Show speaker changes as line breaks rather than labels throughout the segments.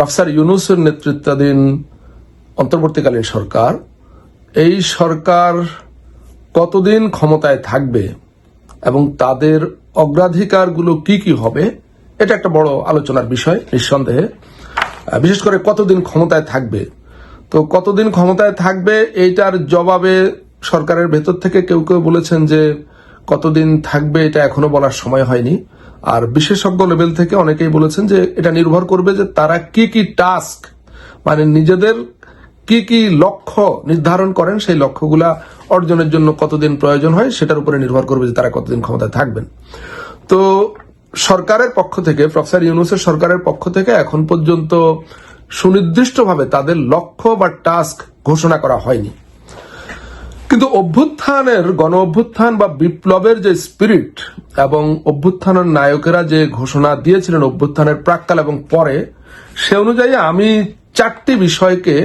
Professor ইউনুসের নেতৃত্বাধীন অন্তর্বর্তীকালীন সরকার, এই সরকার কতদিন ক্ষমতায় থাকবে এবং তাদের অগ্রাধিকারগুলো কি কি হবে, এটা একটা বড় আলোচনার বিষয়, নিঃসন্দেহে। বিশেষ করে কতদিন ক্ষমতায় থাকবে। তো কতদিন ক্ষমতায় থাকবে এইটার জবাবে সরকারের ভেতর থেকে কেউ কেউ বলেছেন যে কতদিন থাকবে এটা এখনও বলার সময় হয়নি। আর বিশেষজ্ঞ লেভেল থেকে অনেকেই বলেছেন যে এটা নির্ভর করবে যে তারা কি কি টাস্ক মানে নিজেদের কি কি লক্ষ্য নির্ধারণ করেন, সেই লক্ষ্যগুলা অর্জনের জন্য কতদিন প্রয়োজন হয়, সেটার উপরে নির্ভর করবে যে তারা কতদিন ক্ষমতায় থাকবেন। তো সরকারের পক্ষ থেকে, প্রফেসর ইউনুসের সরকারের পক্ষ থেকে এখন পর্যন্ত সুনির্দিষ্টভাবে তাদের লক্ষ্য বা টাস্ক ঘোষণা করা হয়নি। কিন্তু অভ্যুত্থানের গণ অভ্যুত্থান বা বিপ্লবের যে স্পিরিট এবং অভ্যুত্থানের নায়কেরা যে ঘোষণা দিয়েছিলেন অভ্যুত্থানের প্রাককাল এবং পরে, সে অনুযায়ী আমি চারটি বিষয়কে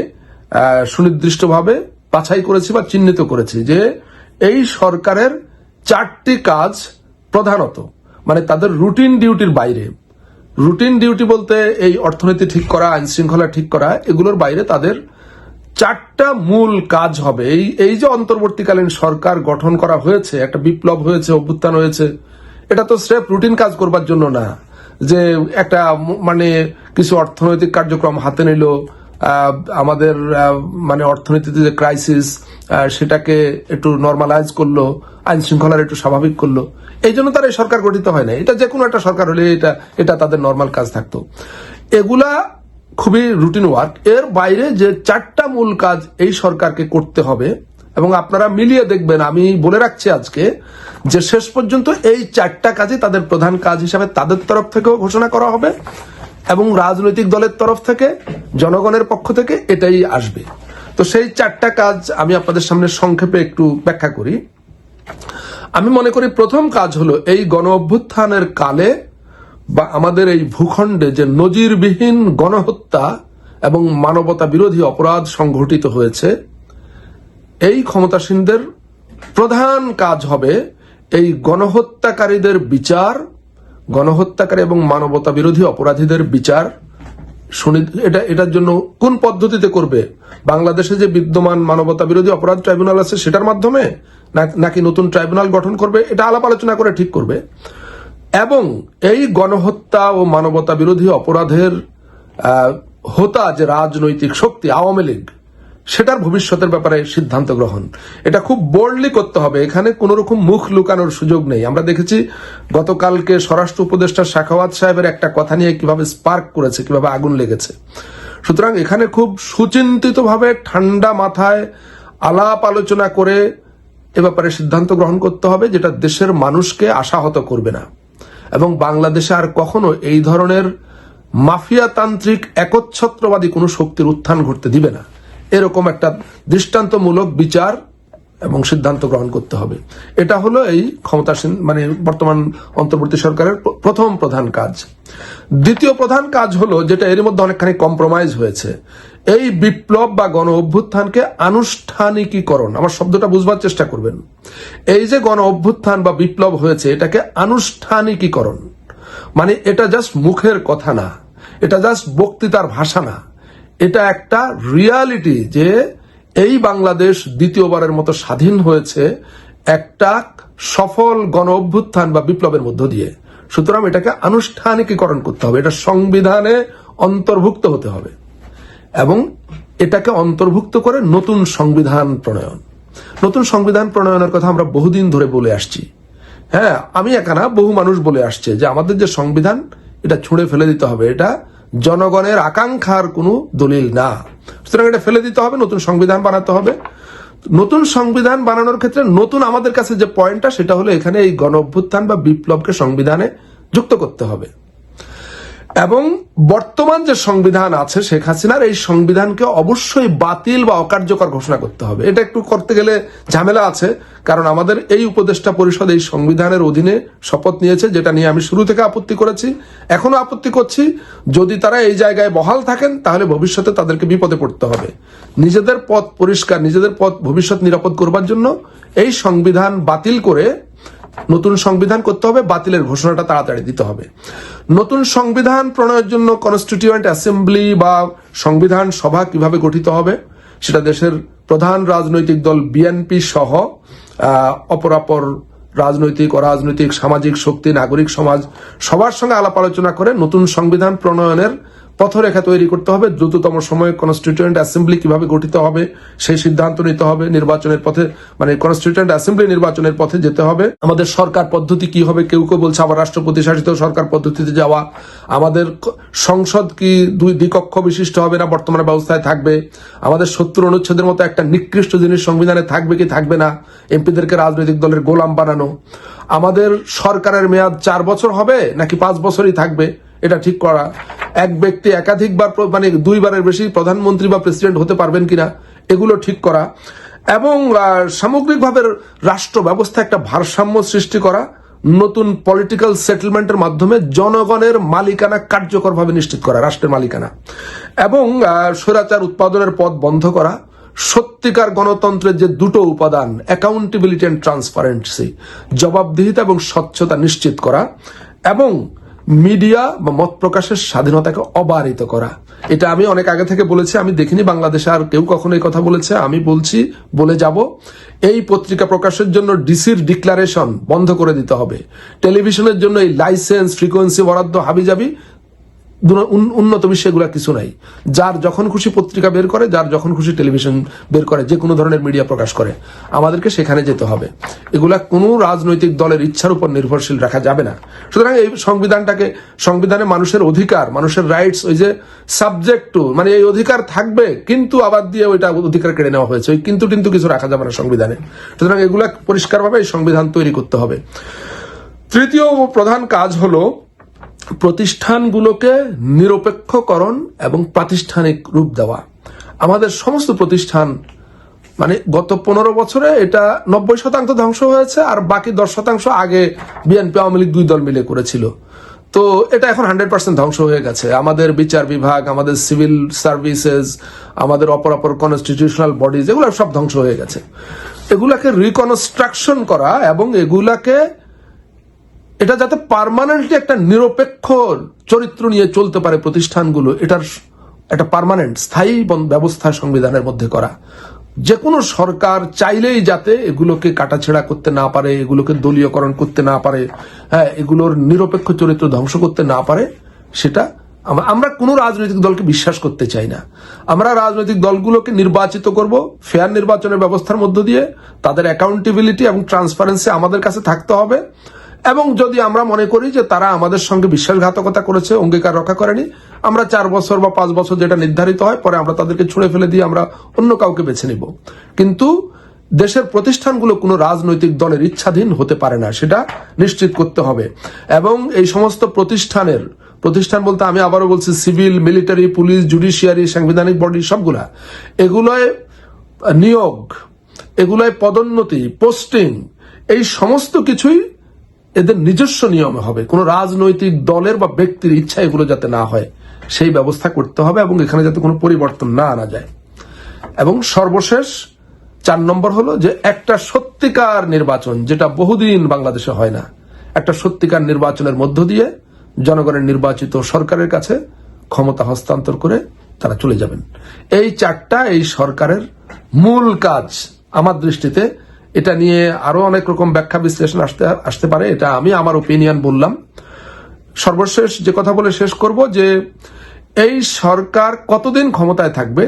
সুনির্দিষ্টভাবে বাছাই করেছি বা চিহ্নিত করেছি যে এই সরকারের চারটি কাজ প্রধানত মানে তাদের রুটিন ডিউটির বাইরে। রুটিন ডিউটি বলতে এই অর্থনীতি ঠিক করা আইন শৃঙ্খলা ঠিক করা, এগুলোর বাইরে তাদের চারটা মূল কাজ হবে। এই এই যে অন্তর্বর্তীকালীন সরকার গঠন করা হয়েছে, একটা বিপ্লব হয়েছে, অভ্যুত্থান হয়েছে, এটা তো স্রেফ রুটিন কাজ করবার জন্য না। যে একটা মানে কিছু অর্থনৈতিক কার্যক্রম হাতে নিল আমাদের মানে অর্থনীতিতে যে ক্রাইসিস সেটাকে একটু নর্মালাইজ করল, আইন শৃঙ্খলার একটু স্বাভাবিক করল। এই জন্য তার এই সরকার গঠিত হয় না এটা যে কোনো একটা সরকার হলে এটা এটা তাদের নর্মাল কাজ থাকতো। এগুলা খুবই রুটিন ওয়ার্ক এর বাইরে যে চারটা মূল কাজ এই সরকারকে করতে হবে, এবং আপনারা মিলিয়ে দেখবেন, আমি বলে রাখছি আজকে, যে শেষ পর্যন্ত এই চারটা কাজই তাদের প্রধান কাজ হিসাবে তাদের তরফ থেকেও ঘোষণা করা হবে, এবং রাজনৈতিক দলের তরফ থেকে, জনগণের পক্ষ থেকে এটাই আসবে। তো সেই চারটা কাজ আমি আপনাদের সামনে সংক্ষেপে একটু ব্যাখ্যা করি। আমি মনে করি প্রথম কাজ হলো এই গণ অভ্যুত্থানের কালে বা আমাদের এই ভূখণ্ডে যে নজিরবিহীন গণহত্যা এবং মানবতা বিরোধী অপরাধ সংঘটিত হয়েছে, এই ক্ষমতাসীনদের প্রধান কাজ হবে এই গণহত্যাকারীদের বিচার, গণহত্যাকারী এবং মানবতা বিরোধী অপরাধীদের বিচার। এটা, এটার জন্য কোন পদ্ধতিতে করবে? বাংলাদেশে যে বিদ্যমান মানবতা বিরোধী অপরাধ ট্রাইব্যুনাল আছে সেটার মাধ্যমে? নাকি নতুন ট্রাইব্যুনাল গঠন করবে? এটা আলাপ আলোচনা করে ঠিক করবে। এবং এই গণহত্যা ও মানবতা বিরোধী অপরাধের হোতা যে রাজনৈতিক শক্তি আওয়ামী লীগ, সেটার ভবিষ্যতের ব্যাপারে সিদ্ধান্ত গ্রহণ। এটা খুব বোল্ডলি করতে হবে। এখানে কোন রকম মুখ লুকানোর সুযোগ নেই। আমরা দেখেছি গতকালকে স্বরাষ্ট্র উপদেষ্টা শাখাওয়াত সাহেবের একটা কথা নিয়ে কীভাবে স্পার্ক করেছে, কীভাবে আগুন লেগেছে। সুতরাং এখানে খুব সুচিন্তিতভাবে ঠান্ডা মাথায় আলাপ আলোচনা করে এ ব্যাপারে সিদ্ধান্ত গ্রহণ করতে হবে, যেটা দেশের মানুষকে আশাহত করবে না। এবং বাংলাদেশে আর কখনো এই ধরনের মাফিয়াতান্ত্রিক একচ্ছত্রবাদী কোনো শক্তির উত্থান ঘটতে দিবে না। এরকম একটা দৃষ্টান্তমূলক বিচার এবং সিদ্ধান্ত গ্রহণ করতে হবে। এটা হলো এই ক্ষমতাসীন মানে বর্তমান অন্তর্বর্তী সরকারের প্রথম প্রধান কাজ। দ্বিতীয় প্রধান কাজ হলো যেটা এর মধ্যে অনেকখানি কম্প্রোমাইজ হয়েছে। এই বিপ্লব বা গণ অভ্যুত্থানকে আনুষ্ঠানিকীকরণ, আমার শব্দটা বুঝবার চেষ্টা করবেন। এই যে গণ অভ্যুত্থান বা বিপ্লব হয়েছে, এটাকে আনুষ্ঠানিকীকরণ। মানে এটা জাস্ট মুখের কথা না। এটা জাস্ট বক্তৃতার ভাষা না। এটা একটা রিয়ালিটি যে এই বাংলাদেশ দ্বিতীয়বারের মতো স্বাধীন হয়েছে একটা সফল গণ অভ্যুত্থান বা বিপ্লবের মধ্য দিয়ে। সুতরাং এটাকে আনুষ্ঠানিকীকরণ করতে হবে। এটা সংবিধানে অন্তর্ভুক্ত হতে হবে। এবং এটাকে অন্তর্ভুক্ত করে নতুন সংবিধান প্রণয়ন। নতুন সংবিধান প্রণয়নের কথা আমরা বহুদিন ধরে বলে আসছি। হ্যাঁ আমি একা না বহু মানুষ বলে আসছে যে আমাদের যে সংবিধান, এটা ছুঁড়ে ফেলে দিতে হবে। এটা জনগণের আকাঙ্ক্ষার কোনো দলিল না। সুতরাং এটা ফেলে দিতে হবে, নতুন সংবিধান বানাতে হবে। নতুন সংবিধান বানানোর ক্ষেত্রে নতুন আমাদের কাছে যে পয়েন্টটা, সেটা হলো এখানে এই গণ অভ্যুত্থান বা বিপ্লবকে সংবিধানে যুক্ত করতে হবে। এবং বর্তমান যে সংবিধান আছে শেখ হাসিনার, এই সংবিধানকে অবশ্যই বাতিল বা অকার্যকর ঘোষণা করতে হবে। এটা একটু করতে গেলে ঝামেলা আছে, কারণ আমাদের এই উপদেষ্টা পরিষদ এই সংবিধানের অধীনে শপথ নিয়েছে, যেটা নিয়ে আমি শুরু থেকে আপত্তি করেছি। এখনও আপত্তি করছি, যদি তারা এই জায়গায় বহাল থাকেন, তাহলে ভবিষ্যতে তাদেরকে বিপদে পড়তে হবে। নিজেদের পথ পরিষ্কার, নিজেদের পথ ভবিষ্যৎ নিরাপদ করবার জন্য এই সংবিধান বাতিল করে নতুন সংবিধান করতে হবে, বাতিলের ঘোষণাটা তাড়াতাড়ি দিতে হবে। নতুন সংবিধান প্রণয়ের জন্য কনস্টিটিউয়েন্ট অ্যাসেম্বলি বা সংবিধান সভা কীভাবে গঠিত হবে, সেটা দেশের প্রধান রাজনৈতিক দল বিএনপি সহ অপরাপর রাজনৈতিক, অরাজনৈতিক, সামাজিক শক্তি, নাগরিক সমাজ সবার সঙ্গে আলাপ আলোচনা করে নতুন সংবিধান প্রণয়নের পথরেখা তৈরি করতে হবে। দ্রুততম সময়ে কনস্টিটিউয়েন্ট অ্যাসেম্বলি কীভাবে গঠিত হবে, সেই সিদ্ধান্ত নিতে হবে। নির্বাচনের পথে মানে কনস্টিটিউয়েন্ট অ্যাসেম্বলি নির্বাচনের পথে যেতে হবে। আমাদের সরকার পদ্ধতি কি হবে? কেউ কেউ বলছে আবার রাষ্ট্রপতি শাসিত সরকার পদ্ধতিতে যাওয়া। আমাদের সংসদ কি দুই দ্বিকক্ষ বিশিষ্ট হবে না? বর্তমান ব্যবস্থায় থাকবে। আমাদের সত্তর অনুচ্ছেদের মতো একটা নিকৃষ্ট জিনিস সংবিধানে থাকবে কি থাকবে না? এমপিদেরকে রাজনৈতিক দলের গোলাম বানানো। আমাদের সরকারের মেয়াদ চার বছর হবে, নাকি পাঁচ বছরই থাকবে? এটা ঠিক করা। এক ব্যক্তি একাধিকবার মানে দুইবারের বেশি প্রধানমন্ত্রী বা প্রেসিডেন্ট হতে পারবেন কিনা, এগুলো ঠিক করা। এবং সামগ্রিকভাবে রাষ্ট্র ব্যবস্থা একটা ভারসাম্য সৃষ্টি করা, নতুন পলিটিক্যাল সেটেলমেন্টের মাধ্যমে জনগণের মালিকানা কার্যকরভাবে নিশ্চিত করা, রাষ্ট্রের মালিকানা। এবং স্বৈরাচার উৎপাদনের পথ বন্ধ করা, সত্যিকার গণতন্ত্রের যে দুটো উপাদান অ্যাকাউন্টেবিলিটি অ্যান্ড ট্রান্সপারেন্সি জবাবদিহিতা এবং স্বচ্ছতা নিশ্চিত করা, এবং মিডিয়া বা মত প্রকাশের স্বাধীনতাকে অবারিত করা। এটা আমি অনেক আগে থেকে বলেছি, আমি দেখিনি বাংলাদেশে আর কেউ কখনো এই কথা বলেছে, আমি বলছি, বলে যাব। এই পত্রিকা প্রকাশের জন্য ডিসির ডিক্লারেশন বন্ধ করে দিতে হবে। টেলিভিশনের জন্য এই লাইসেন্স, ফ্রিকোয়েন্সি বরাদ্দ হাবিজাবি উন্নত বিশ্বে কিছু নাই। যার যখন খুশি পত্রিকা বের করে, যার যখন খুশি টেলিভিশন বের করে, যে কোনো ধরনের মিডিয়া প্রকাশ করে। আমাদেরকে সেখানে যেতে হবে। এগুলা কোনো রাজনৈতিক দলের ইচ্ছার উপর নির্ভরশীল রাখা যাবে না। সুতরাং এই সংবিধানটাকে, সংবিধানে মানুষের অধিকার, মানুষের রাইটস ওই যে সাবজেক্ট টু মানে এই অধিকার থাকবে, কিন্তু আবার দিয়ে ওইটা অধিকার কেড়ে নেওয়া হয়েছে। ওই কিন্তু কিন্তু কিছু রাখা যাবে না সংবিধানে। সুতরাং এগুলা পরিষ্কারভাবে এই সংবিধান তৈরি করতে হবে। তৃতীয় প্রধান কাজ হলো প্রতিষ্ঠানগুলোকে নিরপেক্ষকরণ এবং প্রাতিষ্ঠানিক রূপ দেওয়া। আমাদের সমস্ত প্রতিষ্ঠান মানে গত পনেরো বছরে এটা নব্বই শতাংশ ধ্বংস হয়েছে আর বাকি দশ শতাংশ আগে বিএনপি, আওয়ামী লীগ দুই দল মিলে করেছিল। তো এটা এখন হান্ড্রেড পার্সেন্ট ধ্বংস হয়ে গেছে। আমাদের বিচার বিভাগ, আমাদের সিভিল সার্ভিসেস, আমাদের অপর অপর কনস্টিটিউশনাল বডিজ এগুলো সব ধ্বংস হয়ে গেছে। এগুলাকে রিকনস্ট্রাকশন করা এবং এগুলাকে এটা যাতে পার্মানেন্টলি একটা নিরপেক্ষ চরিত্র নিয়ে চলতে পারে প্রতিষ্ঠানগুলো, এটার একটা পার্মানেন্ট স্থায়ী ব্যবস্থা সংবিধানের মধ্যে করা। যে কোনো সরকার চাইলেই যাতে এগুলোকে কাটাছেড়া করতে না পারে, এগুলোকে দলীয়করণ করতে না পারে হ্যাঁ এগুলোর নিরপেক্ষ চরিত্র ধ্বংস করতে না পারে, সেটা আম- আমরা কোনো রাজনৈতিক দলকে বিশ্বাস করতে চাই না। আমরা রাজনৈতিক দলগুলোকে নির্বাচিত করব ফেয়ার নির্বাচনের ব্যবস্থার মধ্য দিয়ে, তাদের অ্যাকাউন্টেবিলিটি এবং ট্রান্সপারেন্সি আমাদের কাছে থাকতে হবে। এবং যদি আমরা মনে করি যে তারা আমাদের সঙ্গে বিশ্বাসঘাতকতা করেছে, অঙ্গীকার রক্ষা করেনি, আমরা চার বছর বা পাঁচ বছর যেটা নির্ধারিত হয়, পরে আমরা তাদেরকে ছুঁড়ে ফেলে দিয়ে আমরা অন্য কাউকে বেছে নিব। কিন্তু দেশের প্রতিষ্ঠানগুলো কোনো রাজনৈতিক দলের ইচ্ছাধীন হতে পারে না, সেটা নিশ্চিত করতে হবে। এবং এই সমস্ত প্রতিষ্ঠানের, প্রতিষ্ঠান বলতে আমি আবারও বলছি, সিভিল, মিলিটারি, পুলিশ, জুডিশিয়ারি, সাংবিধানিক বডি সবগুলা, এগুলোয় নিয়োগ, এগুলোয় পদোন্নতি, পোস্টিং, এই সমস্ত কিছুই এদের নিজস্ব নিয়মে হবে। কোনো রাজনৈতিক দলের বা ব্যক্তির ইচ্ছা এগুলো যাতে না হয়, সেই ব্যবস্থা করতে হবে এবং এখানে যাতে কোনো পরিবর্তন না আনা যায়। এবং সর্বশেষ চার নম্বর হলো যে একটা সত্যিকার নির্বাচন, যেটা বহুদিন বাংলাদেশে হয় না, একটা সত্যিকার নির্বাচনের মধ্য দিয়ে জনগণের নির্বাচিত সরকারের কাছে ক্ষমতা হস্তান্তর করে তারা চলে যাবেন। এই চারটা এই সরকারের মূল কাজ আমার দৃষ্টিতে এটা নিয়ে আরও অনেক রকম ব্যাখ্যা বিশ্লেষণ আসতে আসতে পারে, এটা আমি আমার ওপিনিয়ন বললাম। সর্বশেষ যে কথা বলে শেষ করব যে, এই সরকার কতদিন ক্ষমতায় থাকবে,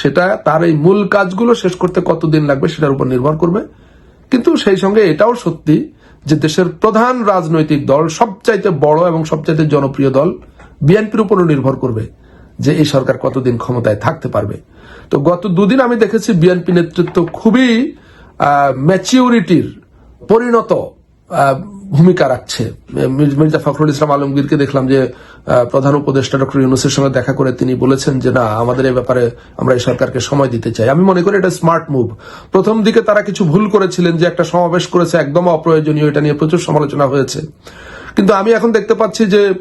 সেটা তার এই মূল কাজগুলো শেষ করতে কতদিন লাগবে সেটার উপর নির্ভর করবে। কিন্তু সেই সঙ্গে এটাও সত্যি যে দেশের প্রধান রাজনৈতিক দল, সবচাইতে বড় এবং সবচাইতে জনপ্রিয় দল, বিএনপির উপরও নির্ভর করবে যে এই সরকার কতদিন ক্ষমতায় থাকতে পারবে। তো গত দুদিন আমি দেখেছি বিএনপি নেতৃত্ব খুবই ম্যাচিউরিটির পরিণত ভূমিকা রাখছে। মির- মির্জা ফখরুল ইসলাম আলমগীরকে দেখলাম যে প্রধান উপদেষ্টা ডক্টর ইউনুসের সঙ্গে দেখা করে তিনি বলেছেন যে, না, আমাদের এই ব্যাপারে আমরা এই সরকারকে সময় দিতে চাই। আমি মনে করি এটা স্মার্ট মুভ প্রথম দিকে তারা কিছু ভুল করেছিলেন যে, একটা সমাবেশ করেছে, একদম অপ্রয়োজনীয়, এটা নিয়ে প্রচুর সমালোচনা হয়েছে। কিন্তু আমি এখন দেখতে পাচ্ছি যে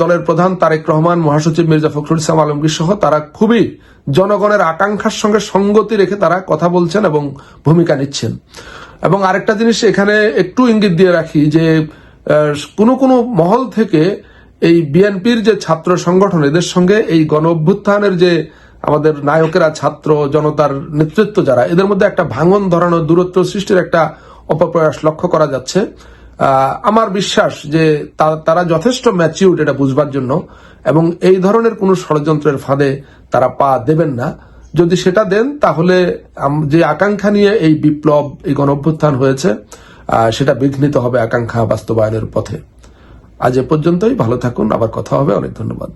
দলের প্রধান তারেক রহমান, মহাসচিব মির্জা ফখরুল ইসলাম আলমগীর সহ তারা খুবই জনগণের আকাঙ্ক্ষার সঙ্গে সঙ্গতি রেখে তারা কথা বলছেন এবং ভূমিকা নিচ্ছেন। এবং আরেকটা জিনিস এখানে একটু ইঙ্গিত দিয়ে রাখি যে কোনো কোনো মহল থেকে এই বিএনপির যে ছাত্র সংগঠন, এদের সঙ্গে এই গণ অভ্যুত্থানের যে আমাদের নায়কেরা ছাত্র জনতার নেতৃত্ব যারা, এদের মধ্যে একটা ভাঙন ধরানোর দূরত্ব সৃষ্টির একটা অপপ্রয়াস লক্ষ্য করা যাচ্ছে। আমার বিশ্বাস যে তারা যথেষ্ট ম্যাচিউড এটা বুঝবার জন্য এবং এই ধরনের কোনো ষড়যন্ত্রের ফাঁদে তারা পা দেবেন না। যদি সেটা দেন, তাহলে যে আকাঙ্ক্ষা নিয়ে এই বিপ্লব, এই গণ অভ্যুত্থান হয়েছে সেটা বিঘ্নিত হবে আকাঙ্ক্ষা বাস্তবায়নের পথে। আজ এ পর্যন্তই, ভালো থাকুন, আবার কথা হবে, অনেক ধন্যবাদ।